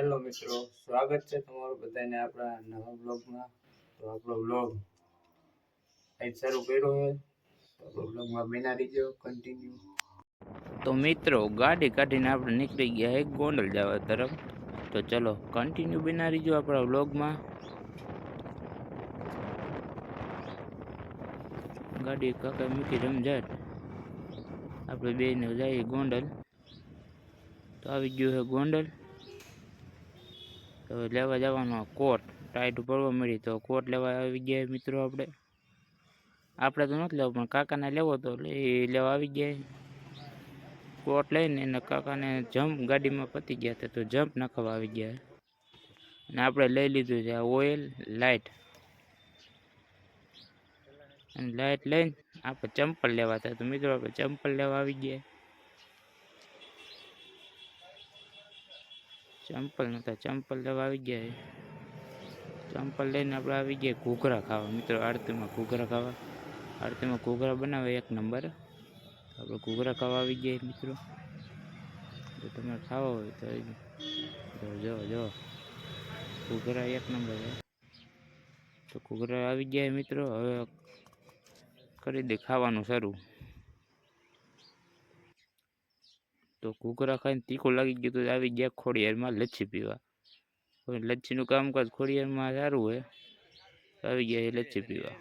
Hello મિત્રો સ્વાગત છે તમારું બધાને આપણા નવા બ્લોગમાં તો આપણો બ્લોગ આજ શરૂ કર્યો હોય આપણો બ્લોગમાં બના રહીજો કન્ટિન્યુ તો મિત્રો ગાડી કાઢીને આપણે નીકળી ગયા હે ગોંડલ જવા તરફ તો ચલો કન્ટિન્યુ બના રહીજો આપણા બ્લોગમાં ગાડી કાકા મૂકી રમઝાટ આપણે બેને જઈએ ગોંડલ તો આવી ગયું છે ગોંડલ તો લેવા જવાનો કોટ ટાઈટ પડવા મળી તો કોટ લેવા આવી ગયા મિત્રો આપણે આપણે તો નથી લેવો પણ કાકાને લેવો તો એટલે એ લેવા આવી ગયા કોટ લઈને એને કાકાને જમ્પ ગાડીમાં પતી ગયા હતા તો જમ્પ નાખવા આવી ગયા અને આપણે લઈ લીધું છે ઓઇલ લાઇટ અને લાઇટ લઈને આપણે ચંપલ લેવા હતા તો મિત્રો આપણે ચંપલ લેવા આવી ગયા ચંપલ નહોતા ચંપલ લેવા આવી ગયા ચંપલ લઈને આપણે આવી ગયા ઘૂઘરા ખાવા મિત્રો આરતીમાં ઘૂઘરા ખાવા આરતીમાં ઘૂઘરા બનાવે એક નંબર આપણે ઘૂઘરા ખાવા આવી ગયા મિત્રો જો તમારે ખાવા હોય તો જો જો જો ઘૂઘરા એક નંબર તો ઘૂઘરા આવી ગયા મિત્રો હવે કરી દે ખાવાનું શરૂ तो कूकर खाई तीखो लगी गए तो आ गया खोड़ियर में लच्छी पीवा लच्छी न कामकाज खोड़ियर में सारू है तो आ गया लच्छी पीवा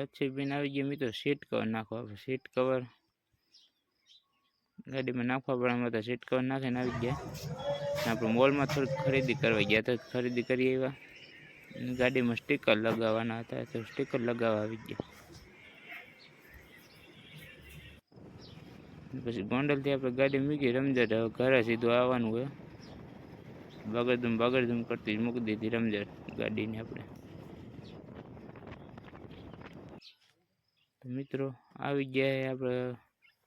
लच्छी पी आ गए मैं सीट कवर नाखवा सीट कवर गाड़ी में नाखवा पड़ा सीट कवर ना गया आप मॉल में थोड़ी खरीदी करवा गया तो खरीदी करी गाड़ी में स्टीकर लगवा तो स्टीकर लगवा गया બસ ગોંડલ થી આપણે ગાડી મૂકી રમઝટ ઘરે સીધો આવવાનું હે બગડું બગડું કરતી મૂકી દીધી રમઝટ ગાડી ને આપણે તો મિત્રો આવી ગયા આપણે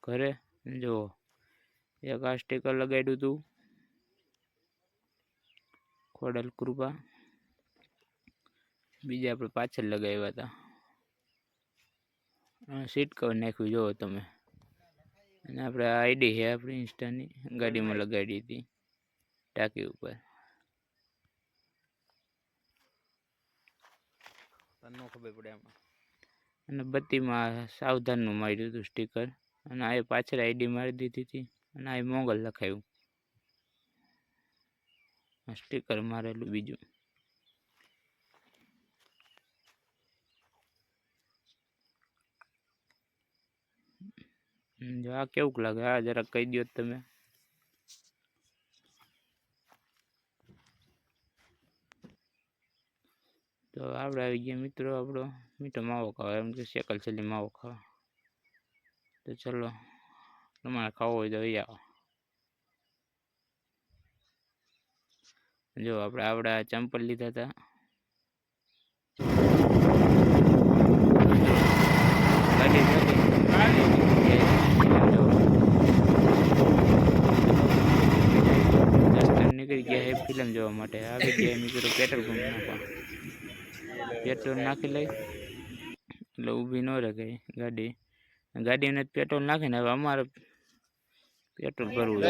ઘરે જો એક આ સ્ટિકર લગાડ્યુંતું ખોડલ クル બા બીજે આપણે પાછળ લગાવ્યાતા અને શીટ કરી નાખી જો તમે અને આપણે આઈડી છે આપણી ઇન્સ્ટાની ગાડીમાં લગાડી હતી ટાંકી ઉપર ખબર પડે એમાં અને બત્તીમાં સાવધાનનું માર્યું હતું સ્ટીકર અને આ પાછળ આઈડી મારી દીધી હતી અને આ મોગલ લખાયું સ્ટીકર મારેલું બીજું જો આ કેવું લાગા જરા કહી દયો તમે તો આવડે આવી ગયા મિત્રો આપડો મીઠમ માવો ખાવ એમ જે સકલ્ચરલી માવો ખાવ તો ચલો તમારે ખાઓ જો એ આવો જો આપણે આવડા ચંપલ લીધા હતા ફિલ્મ જોવા માટે આવી ગયા મિત્રો પેટ્રોલ પંપ પણ પેટ્રોલ નાખી લઈ એટલે ઊભી ન રહે ગઈ ગાડી ગાડીને પેટ્રોલ નાખીને હવે અમારે પેટ્રોલ ભરવું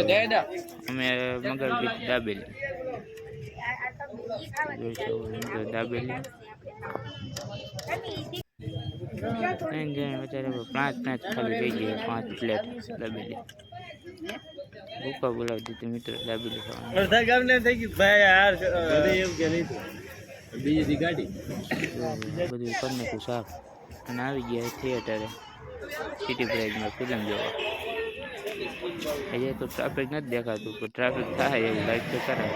અમે મગર દાબેલી દાબેલી ત્રણ જણ બચારા પાંચ પાંચ ખાલી થઈ ગયા પાંચ પ્લેટ દાબેલી ગુફા બોલાવી દીધી મિત્રો ડાબી લખવાનું અડધા ગામને થઈ ગયું ભાઈ યાર એવું કે નહીં બીજી ગાડી બધું કરી નાખું સાફ અને આવી ગયા થિયેટરે સિટી બ્રેજમાં ફિલ્મ જોવા અહીંયા તો ટ્રાફિક નથી દેખાતું પણ ટ્રાફિક થાય એવું લાઈટ તો કરે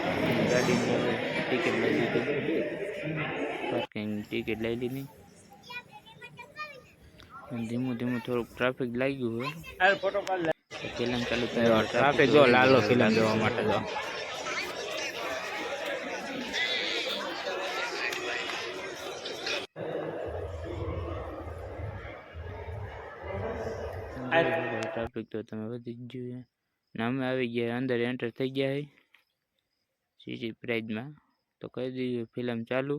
ગાડીની ટિકિટ લઈ લીધી પાર્કિંગ ટિકિટ લઈ લીધી ધીમું ધીમું થોડુંક ટ્રાફિક લાગ્યું હોય ફિલ્મ ચાલુ થયો ટ્રાફિક જો લાલો ફિલ્મ જોવા માટે જો ટ્રાફિક તો તમે વધી જ જોઈએ ને અમે આવી ગયા અંદર એન્ટર થઈ ગયા છે સીજી પ્રાઇઝમાં તો કહી દીધું ફિલ્મ ચાલુ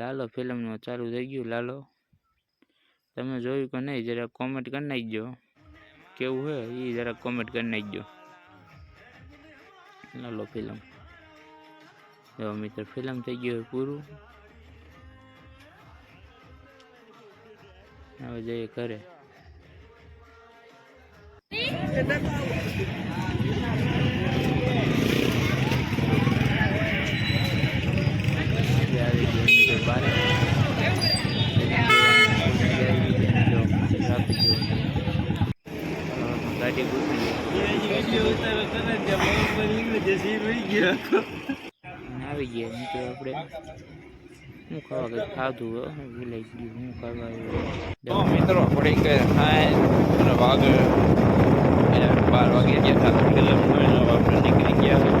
લાલો ફિલ્મનો ચાલુ થઈ ગયું લાલો તમે જોયું કે નહીં જરા કોમેન્ટ કરી નાખજો કેવું હોય એ જરા કોમેન્ટ કરી નાખજો લો ફિલ્મ જો મિત્ર ફિલ્મ થઈ ગયું પૂરું હવે જઈએ ઘરે Thank you. અહીં જે આપણે હું કહા સાધુ મળઈ ગયો હું કહા મિત્રો પડી કે આ પ્રવાહ આ ભાગવા કે જે થાત ખરેખર નહોતો નીકળી ગયા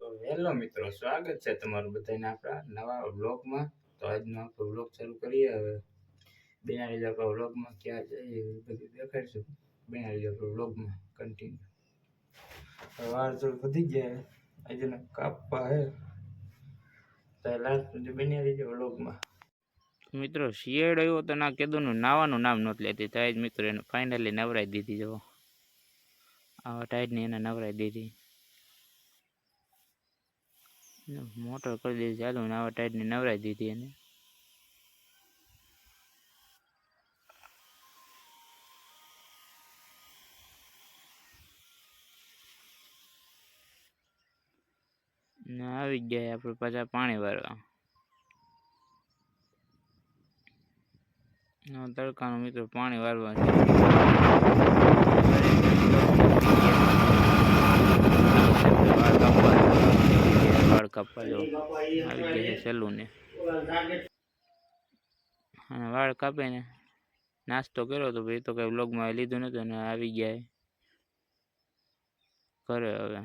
તો વેલો મિત્રો સ્વાગત છે તમારું બધાઈના આપના નવા વ્લોગમાં તો આજનો પ્રો વ્લોગ શરૂ કરીએ હવે બે આઈએલો વ્લોગમાં શું છે એ બધી બતાવીશ બે આઈએલો વ્લોગમાં કન્ટેન્ટ વાર થોડી વધી ગયા આજે કાપવા હે તો લાસ્ટ સુધી બની વ્લોગમાં મિત્રો શિયાળ આવ્યો તો ના કેદુનું નાવાનું નામ નહોતું લેતી તો જ મિત્રો એને ફાઇનલી નવરાઈ દીધી જો આવા ટાઈટની એને નવરાઈ દીધી મોટર કરી દીધી ચાલુ ને આવા ટાઈટની નવરાઈ દીધી એને ના વી ગયા આપણે પાછા પાણી વાળવા નો દર્કાનો મિત્ર પાણી વાળવા વાળ કાપે જો હાલ જે સેલુને વાડ કાપે ને નાસ્તો કરો તો ભઈ તો કે વ્લોગ માં લીધું ને તો આવી ગયા કરે હવે